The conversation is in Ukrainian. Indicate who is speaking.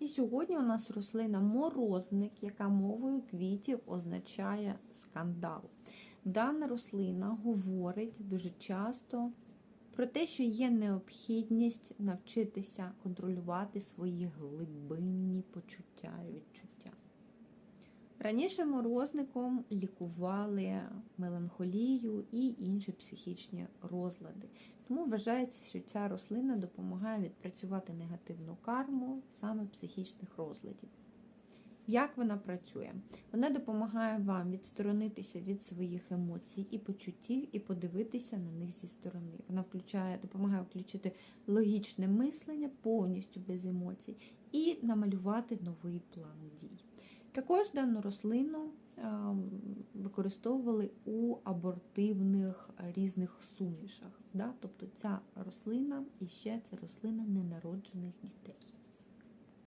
Speaker 1: І сьогодні у нас рослина морозник, яка мовою квітів означає скандал. Дана рослина говорить дуже часто про те, що є необхідність навчитися контролювати свої глибинні почуття і відчуття. Раніше морозником лікували меланхолію і інші психічні розлади. Тому вважається, що ця рослина допомагає відпрацювати негативну карму саме психічних розладів. Як вона працює? Вона допомагає вам відсторонитися від своїх емоцій і почуттів і подивитися на них зі сторони. Вона включає, допомагає включити логічне мислення повністю без емоцій і намалювати новий план дій. Також дану рослину ем, використовували у абортивних різних сумішах. Да? Тобто ця рослина і ще це рослина ненароджених дітей.